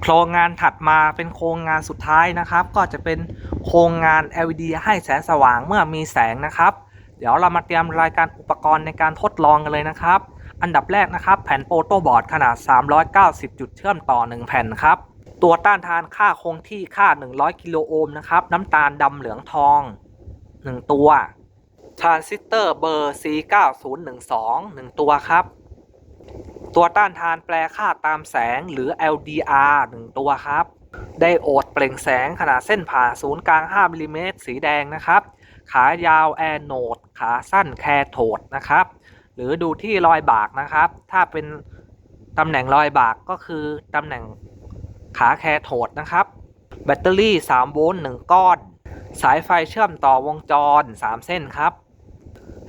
โครงงานถัดมาเป็นโครงงานสุดท้ายนะครับ ก็จะเป็นโครงงาน LED ให้แสงสว่างเมื่อมีแสงนะครับ เดี๋ยวเรามาเตรียมรายการอุปกรณ์ในการทดลองกันเลยนะครับ อันดับแรกนะครับ แผ่นโฟโตบอร์ดขนาด 390 จุดเชื่อมต่อ 1 แผ่นครับ ตัวต้านทานค่าคงที่ค่า 100 กิโลโอห์มนะครับ น้ำตาลดำเหลืองทอง 1 ตัวทรานซิสเตอร์เบอร์ C9012 1 ตัวครับ ตัวต้านทานแปลค่าตามแสงหรือ LDR 1 ตัวครับ ไดโอดเปล่งแสงขนาดเส้นผ่าศูนย์กลาง 5มิลลิเมตรสีแดงนะครับ ขายาวแอนโนด ขาสั้นแคโทดนะครับ หรือดูที่รอยบากนะครับ ถ้าเป็นตำแหน่งรอยบากก็คือตำแหน่งขาแคโทดนะครับ แบตเตอรี่ 3 โวลต์ 1 ก้อน สายไฟเชื่อมต่อวงจร 3 เส้นครับ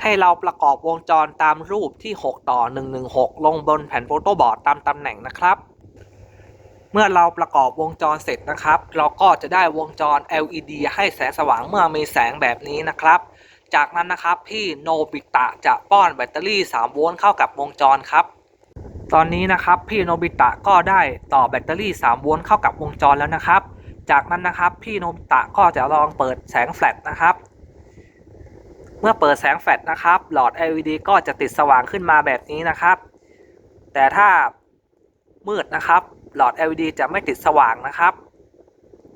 ให้เราประกอบวงจรตามรูปที่ 6 ต่อ 116 ลงบนแผ่นโฟโต้บอร์ดตามตำแหน่งนะครับ เมื่อเราประกอบวงจรเสร็จนะครับ เราก็จะได้วงจร LED ให้แสงสว่างเมื่อมีแสงแบบนี้นะครับ จากนั้นนะครับพี่โนบิตะจะป้อนแบตเตอรี่ 3 โวลต์เข้ากับวงจรครับ ตอนนี้นะครับพี่โนบิตะก็ได้ต่อแบตเตอรี่ 3 โวลต์เข้ากับวงจรแล้วนะครับ จากนั้นนะครับพี่โนบิตะก็จะลองเปิดแสงแฟลชนะครับ เมื่อเปิดแสงแฟลชนะครับ หลอด LED ก็จะติดสว่างขึ้นมาแบบนี้นะครับ แต่ถ้ามืดนะครับ หลอด LED จะไม่ติดสว่างนะครับ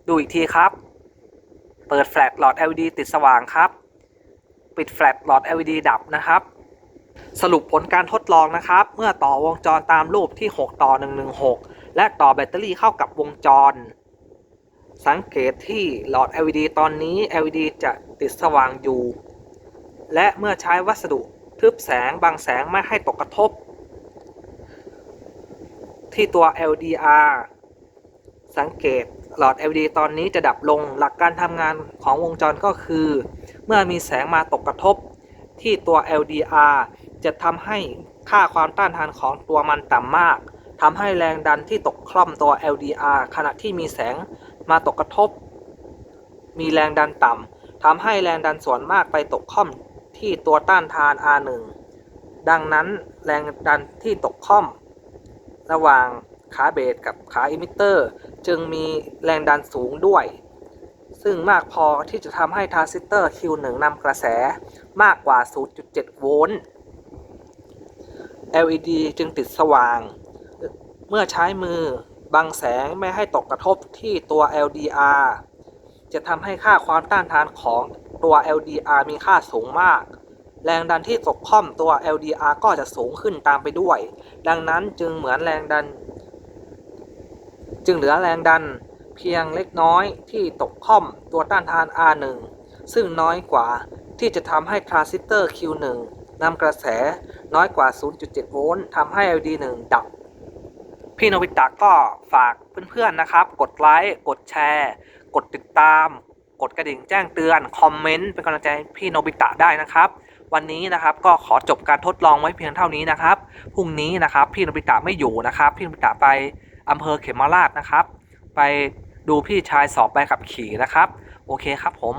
ดูอีกทีครับ เปิดแฟลชหลอด LED ติดสว่างครับ ปิดแฟลชหลอด LED ดับนะครับ สรุปผลการทดลองนะครับ เมื่อต่อวงจรตามรูปที่ 6 ต่อ 116 และต่อแบตเตอรี่เข้ากับวงจร สังเกตที่หลอด LED ตอนนี้ LED จะติดสว่างอยู่ และเมื่อใช้วัสดุทึบแสงบังแสงไม่ให้ตกกระทบ ที่ตัว LDR สังเกตหลอด LED ตอนนี้จะดับลงหลักการทำงานของวงจรก็คือ เมื่อมีแสงมาตกกระทบ ที่ตัว LDR จะทำให้ค่าความต้านทานของตัวมันต่ำมากทำให้แรงดันที่ตกคล่อมตัว LDR ขณะที่มีแสงมาตกกระทบ มีแรงดันต่ำทำให้แรงดันส่วนมากไปตกคล่อม ที่ตัวต้านทาน R1 ดังนั้นแรงดันที่ตกค่อม ระหว่างขาเบสกับขาอิมิเตอร์ จึงมีแรงดันสูงด้วย ซึ่งมากพอที่จะทำให้ทรานซิสเตอร์ Q1 นำกระแสมากกว่า 0.7 โวลต์ LED จึงติดสว่าง เมื่อใช้มือบังแสงไม่ให้ตกกระทบที่ตัว LDR จะทำให้ค่าความต้านทานของตัว LDR มีค่าสูงมาก แรงดันที่ตกค่อมตัว LDR ก็จะสูงขึ้นตามไปด้วย ดังนั้นจึงเหมือนแรงดัน จึงเหลือแรงดันเพียงเล็กน้อยที่ตกค่อมตัวต้านทาน R1 ซึ่งน้อยกว่าที่จะทำให้ทรานซิสเตอร์ Q1 นำกระแสน้อยกว่า 0.7 โวลต์ทำให้ LD1 ดับ พี่โนบิตะก็ฝากเพื่อนๆนะครับ กดไลค์ กดแชร์ กดติดตาม กดกระดิ่งแจ้งเตือน คอมเมนต์เป็นกำลังใจให้พี่โนบิตะได้นะครับ วันนี้นะครับก็ขอจบการทดลองไว้เพียงเท่านี้นะครับพรุ่งนี้นะครับพี่โนบิตะไม่อยู่นะครับ พี่โนบิตะไปอำเภอเขมราชนะครับ ไปดูพี่ชายสอบใบขับขี่นะครับ โอเคครับผม